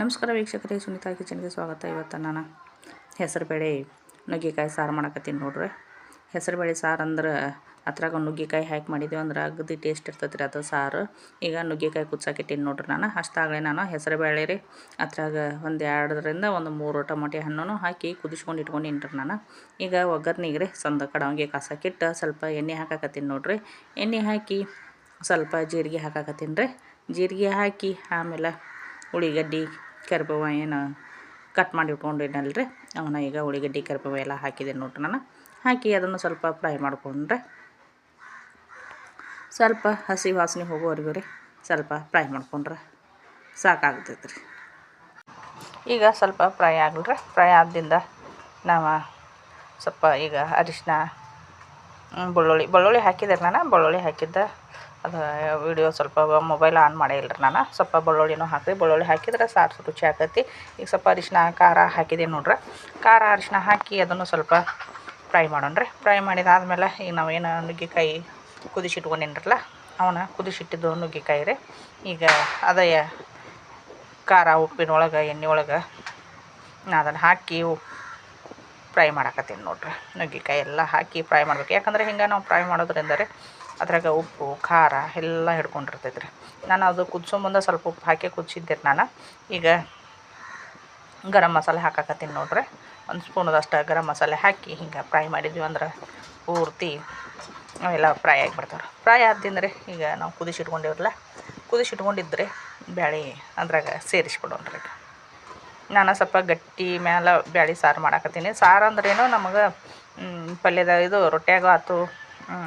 ನಮಸ್ಕಾರ ವೀಕ್ಷಕರೇ, ಸುನೀತಾ ಕಿಚನ್ಗೆ ಸ್ವಾಗತ. ಇವತ್ತು ನಾನು ಹೆಸರುಬೇಳೆ ನುಗ್ಗೆಕಾಯಿ ಸಾರು ಮಾಡಕತ್ತೀನಿ ನೋಡ್ರಿ. ಹೆಸರುಬೇಳೆ ಸಾರು ಅಂದ್ರೆ ಅದ್ರಾಗ ನುಗ್ಗೆಕಾಯಿ ಹಾಕಿ ಮಾಡಿದ್ದೀವಿ ಅಂದ್ರೆ ಅಗದಿ ಟೇಸ್ಟ್ ಇರ್ತೈತೆ ರೀ ಅದು ಸಾರು. ಈಗ ನುಗ್ಗೆಕಾಯಿ ಕುಚ್ಚಾಕಿಟ್ಟೀನಿ ನೋಡ್ರಿ ನಾನು. ಅಷ್ಟಾಗಲೇ ನಾನು ಹೆಸರುಬೇಳೆ ರೀ. ಅದ್ರಾಗ ಒಂದು ಎರಡರಿಂದ ಒಂದು ಮೂರು ಟೊಮಟೆ ಹಣ್ಣು ಹಾಕಿ ಕುದಿಸ್ಕೊಂಡು ಇಟ್ಕೊಂಡಿನಿ ರೀ ನಾನು. ಈಗ ಒಗ್ಗರ್ನಿಗೆ ರೀ ಸಂದ ಕಡವಂಗೆ ಕಾಸಾಕಿಟ್ಟು ಸ್ವಲ್ಪ ಎಣ್ಣೆ ಹಾಕಾಕತ್ತೀನಿ ನೋಡ್ರಿ. ಎಣ್ಣೆ ಹಾಕಿ ಸ್ವಲ್ಪ ಜೀರಿಗೆ ಹಾಕಾಕತ್ತೀನಿ ರೀ. ಜೀರಿಗೆ ಹಾಕಿ ಆಮೇಲೆ ಉಳ್ಳಿಗಡ್ಡಿ ಕರಿಬೇವು ಏನು ಕಟ್ ಮಾಡಿ ಇಟ್ಕೊಂಡಿದ್ದನಲ್ಲ ರೀ ಅವನ್ನ ಈಗ ಉಳ್ಳಿಗಡ್ಡಿ ಕರಿಬೇವು ಎಲ್ಲ ಹಾಕಿದೆ ನೋಡ್ರಿ ನಾನು. ಹಾಕಿ ಅದನ್ನು ಸ್ವಲ್ಪ ಫ್ರೈ ಮಾಡಿಕೊಂಡ್ರೆ ಸ್ವಲ್ಪ ಹಸಿ ವಾಸನೆ ಹೋಗೋವರೆಗೂ ರೀ ಸ್ವಲ್ಪ ಫ್ರೈ ಮಾಡ್ಕೊಂಡ್ರೆ ಸಾಕಾಗ್ತೈತೆ ರೀ ಈಗ ಸ್ವಲ್ಪ ಫ್ರೈ ಆಗಲ್ರಿ. ಫ್ರೈ ಆದಿಂದ ನಾವು ಸ್ವಲ್ಪ ಈಗ ಅರಿಶಿನ ಬೆಳ್ಳುಳ್ಳಿ ಬೆಳ್ಳುಳ್ಳಿ ಹಾಕಿದೆ ನಾನು ಬೆಳ್ಳುಳ್ಳಿ ಹಾಕಿದ್ದ ಅದು ವಿಡಿಯೋ ಸ್ವಲ್ಪ ಮೊಬೈಲ್ ಆನ್ ಮಾಡೇ ಇಲ್ರಿ ನಾನು. ಸ್ವಲ್ಪ ಬೆಳ್ಳುಳ್ಳಿನೂ ಹಾಕಿ ಬೆಳ್ಳುಳ್ಳಿ ಹಾಕಿದ್ರೆ ಸಾರು ರುಚಿ ಆಗತ್ತೆ ಈಗ ಸ್ವಲ್ಪ ಅರಿಶಿನ ಖಾರ ಹಾಕಿದೆ ನೋಡ್ರಿ. ಖಾರ ಅರಿಶಿನ ಹಾಕಿ ಅದನ್ನು ಸ್ವಲ್ಪ ಫ್ರೈ ಮಾಡೋಣ ರೀ ಫ್ರೈ ಮಾಡಿದಾದ್ಮೇಲೆ ಈಗ ನಾವೇನು ನುಗ್ಗೆಕಾಯಿ ಕುದಿಸಿಟ್ಕೊಂಡಿನ್ರಲ್ಲ, ಅವನ್ನ ಕುದಿಸಿಟ್ಟಿದ್ದು ನುಗ್ಗೆಕಾಯಿ ರೀ. ಈಗ ಅದೇ ಖಾರ ಉಪ್ಪಿನೊಳಗೆ ಎಣ್ಣೆ ಒಳಗೆ ನಾ ಅದನ್ನು ಹಾಕಿ ಫ್ರೈ ಮಾಡಕತ್ತೀನಿ ನೋಡ್ರಿ. ನುಗ್ಗೆಕಾಯಿ ಎಲ್ಲ ಹಾಕಿ ಫ್ರೈ ಮಾಡ್ಬೇಕು. ಯಾಕಂದ್ರೆ ಹಿಂಗೆ ನಾವು ಫ್ರೈ ಮಾಡೋದ್ರಿಂದ ರೀ ಅದ್ರಾಗ ಉಪ್ಪು, ಖಾರ ಎಲ್ಲ ಹಿಡ್ಕೊಂಡಿರ್ತೈತೆ ರೀ ನಾನು ಅದು ಕುದಿಸೋ ಮುಂದೆ ಸ್ವಲ್ಪ ಉಪ್ಪು ಹಾಕಿ ಕುದಿಸಿದ್ದೆ ನಾನು. ಈಗ ಗರಂ ಮಸಾಲೆ ಹಾಕಾಕತ್ತೀನಿ ನೋಡ್ರಿ. ಒಂದು ಸ್ಪೂನದಷ್ಟು ಗರಂ ಮಸಾಲೆ ಹಾಕಿ ಹಿಂಗೆ ಫ್ರೈ ಮಾಡಿದ್ವಿ ಅಂದ್ರೆ ಪೂರ್ತಿ ಅವೆಲ್ಲ ಫ್ರೈ ಆಗಿಬಿಡ್ತಾರೆ ಫ್ರೈ ಆದ್ದಿಂದ್ರೆ ಈಗ ನಾವು ಕುದಿಸಿಟ್ಕೊಂಡಿವ್ರಲ್ಲ ಕುದಿಸಿಟ್ಕೊಂಡಿದ್ರೆ ಬ್ಯಾಳಿ ಅದ್ರಾಗ ರೀ ನಾನು ಸ್ವಲ್ಪ ಗಟ್ಟಿ ಮ್ಯಾಲ ಬ್ಯಾಳಿ ಸಾರು ಮಾಡಾಕತ್ತೀನಿ. ಸಾರು ಅಂದ್ರೇನು ನಮಗೆ ಪಲ್ಯದ ಇದು ರೊಟ್ಯಾಗ ಆಯ್ತು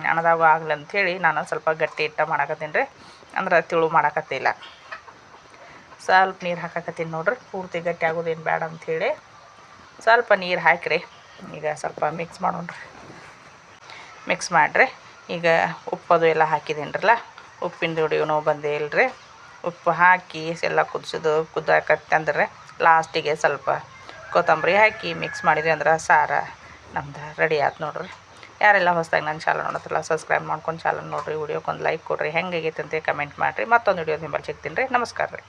ಅಣದಾಗೂ ಆಗಲಿ ಅಂಥೇಳಿ ನಾನು ಸ್ವಲ್ಪ ಗಟ್ಟಿ ಇಟ್ಟ ಮಾಡಾಕತ್ತೀನಿ ರೀ. ಅಂದ್ರೆ ತಿಳು ಮಾಡಾಕತ್ತಿಲ್ಲ. ಸ್ವಲ್ಪ ನೀರು ಹಾಕಾಕತ್ತೀನಿ ನೋಡ್ರಿ. ಪೂರ್ತಿ ಗಟ್ಟಿ ಆಗೋದೇನು ಬೇಡ ಅಂಥೇಳಿ ಸ್ವಲ್ಪ ನೀರು ಹಾಕಿರಿ. ಈಗ ಸ್ವಲ್ಪ ಮಿಕ್ಸ್ ಮಾಡೋಣ್ರಿ. ಮಿಕ್ಸ್ ಮಾಡಿರಿ. ಈಗ ಉಪ್ಪದು ಎಲ್ಲ ಹಾಕಿದ್ದೀನಿರಲ್ಲ ಉಪ್ಪಿನ ದುಡಿಯೋನು ಬಂದೇ ಇಲ್ರಿ. ಉಪ್ಪು ಹಾಕಿ ಎಲ್ಲ ಕುದಿಸೋದು ಕುದಾಕತ್ತಂದ್ರೆ ಲಾಸ್ಟಿಗೆ ಸ್ವಲ್ಪ ಕೊತ್ತಂಬರಿ ಹಾಕಿ ಮಿಕ್ಸ್ ಮಾಡಿದ್ರಿ ಅಂದ್ರೆ ಸಾರು ನಮ್ದು ರೆಡಿ ಆಯ್ತು ನೋಡ್ರಿ. ಯಾರೆಲ್ಲ ಹೊಸದಾಗಿ ನನ್ನ ಚಾನಲ್ ನೋಡತ್ತಲ್ಲ ಸಬ್ಸ್ಕ್ರೈಬ್ ಮಾಡ್ಕೊಂಡು ಚಾನಲ್ ನೋಡಿರಿ ವಿಡಿಯೋಕ್ಕೊಂದು ಲೈಕ್ ಕೊಡಿರಿ. ಹೆಂಗಾಗೈತೆ ಅಂತ ಕಮೆಂಟ್ ಮಾಡಿರಿ. ಮತ್ತೊಂದು ವಿಡಿಯೋ ನಿಮ್ಮಲ್ಲಿ ಸಿಗ್ತೀನಿ ರೀ. ನಮಸ್ಕಾರ ರೀ.